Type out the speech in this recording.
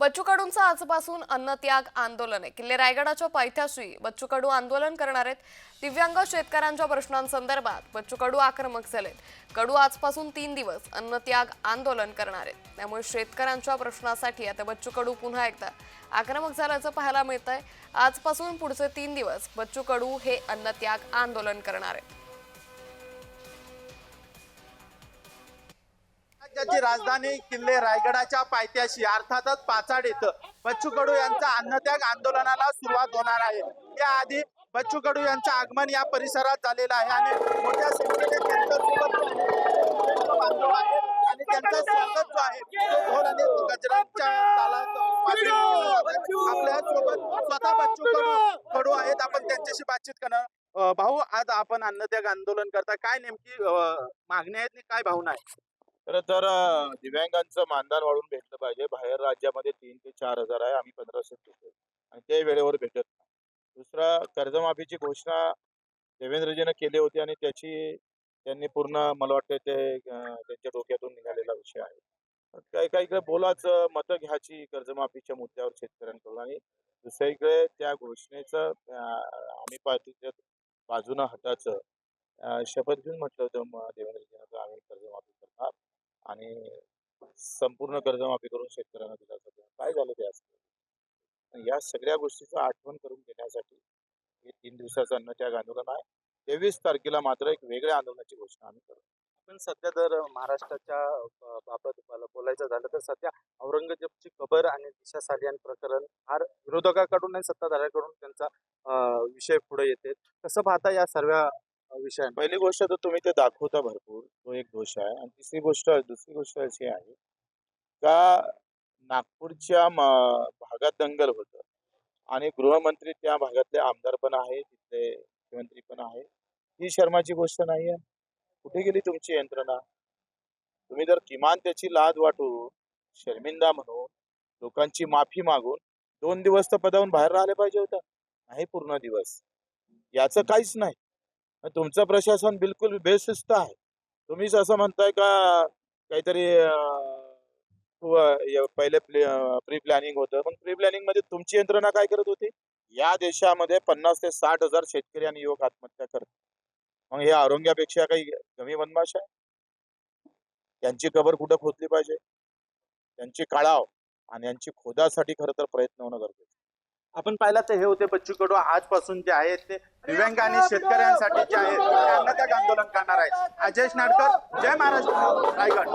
बच्चू कडूंचं आजपासून अन्नत्याग आंदोलन. आहे किल्ले रायगडाच्या पायथ्याशी बच्चू कडू आंदोलन करणार आहेत. दिव्यांग शेतकऱ्यांच्या प्रश्नांसंदर्भात बच्चू कडू आक्रमक झालेत. कडू आजपासून तीन दिवस अन्नत्याग आंदोलन करणार आहेत. त्यामुळे शेतकऱ्यांच्या प्रश्नासाठी आता बच्चू कडू पुन्हा एकदा आक्रमक झाल्याचं पाहायला मिळत आहे आजपासून पुढचे तीन दिवस बच्चू कडू हे अन्नत्याग आंदोलन करणार आहेत. महाराष्ट्राची राजधानी किल्ले रायगडाच्या पायथ्याशी अर्थातच पाचाड येतं बच्चू कडू यांचा अन्नत्याग आंदोलनाला सुरुवात होणार आहे. त्याआधी बच्चू कडू यांचं आगमन या परिसरात झालेलं आहे आणि मोठ्या संख्येने आणि त्यांचं स्वागत जो आहे ढोल आणि गजरांच्या आपल्यासोबत स्वतः बच्चू कडू कडू आहेत. आपण त्यांच्याशी बातचीत करणार. भाऊ आज आपण अन्नत्याग आंदोलन करता. काय नेमकी मागणी आहेत काय भावना आहे खरं तर दिव्यांगांचं मानधन वाढून भेटलं पाहिजे. बाहेर राज्यामध्ये तीन ते चार हजार आहे. आम्ही पंधराशे देतो. आणि ते वेळेवर भेटत नाही. दुसरा कर्जमाफीची घोषणा देवेंद्रजीनं केली होती आणि त्याची त्यांनी पूर्ण मला वाटतं ते त्यांच्या डोक्यातून निघालेला विषय आहे. काही काही इकडे बोलाचं मतं घ्यायची कर्जमाफीच्या मुद्द्यावर शेतकऱ्यांकडून आणि दुसरीकडे त्या घोषणेचं आम्ही पार्टीच्या बाजूनं हटायचं शपथ घेऊन म्हटलं होतं देवेंद्रजीनं आम्ही कर्जमाफी करणार. आणि संपूर्ण कर्जमाफी करून शेतकऱ्यांना दिलासा देणार काय झालं ते असं या सगळ्या गोष्टीचं आठवण करून घेण्यासाठी हे तीन दिवसाचं अन्नत्याग आंदोलन आहे. तेवीस तारखेला मात्र एक वेगळ्या आंदोलनाची घोषणा आम्ही करू पण सध्या जर महाराष्ट्राच्या बाबत बोलायचं झालं तर सध्या औरंगजेबची कबर आणि दिशा सालियान प्रकरण फार विरोधकाकडून आणि सत्ताधाऱ्याकडून त्यांचा विषय पुढे येते. कसं पाहता या सर्व विषय पहिली गोष्ट तर तुम्ही ते दाखवता भरपूर. तो एक दोष आहे. आणि तिसरी गोष्ट दुसरी गोष्ट अशी आहे का नागपूरच्या भागात दंगल होतं. आणि गृहमंत्री त्या भागातले आमदार पण आहे तिथले मुख्यमंत्री पण आहे ही शर्माची गोष्ट नाही आहे कुठे गेली तुमची यंत्रणा? तुम्ही जर किमान त्याची लाद वाटून शर्मिंदा म्हणून लोकांची माफी मागून दोन दिवस तर पदावून बाहेर राहिले पाहिजे होतं. नाही पूर्ण दिवस. याचं काहीच नाही. तुमचं प्रशासन बिलकुल बेशिस्त आहे. तुम्हीच असं म्हणताय का काहीतरी पहिले प्री प्लॅनिंग होतं. पण प्री प्लॅनिंगमध्ये तुमची यंत्रणा काय करत होती? या देशामध्ये पन्नास ते साठ हजार शेतकरी आणि युवक आत्महत्या करतात. मग हे औरंग्यापेक्षा काही कमी बनमाश आहे? त्यांची कबर कुठं खोदली पाहिजे? त्यांची काळाव आणि यांची खोदासाठी खरं तर प्रयत्न होणं गरजेचं आपण पाहिलं तर हे होते बच्चू कडू आजपासून जे आहेत ते दिव्यांग आणि शेतकऱ्यांसाठी जे आहेत ते त्या आंदोलन करणार आहेत. अजय नाडकर जय महाराष्ट्र रायगड.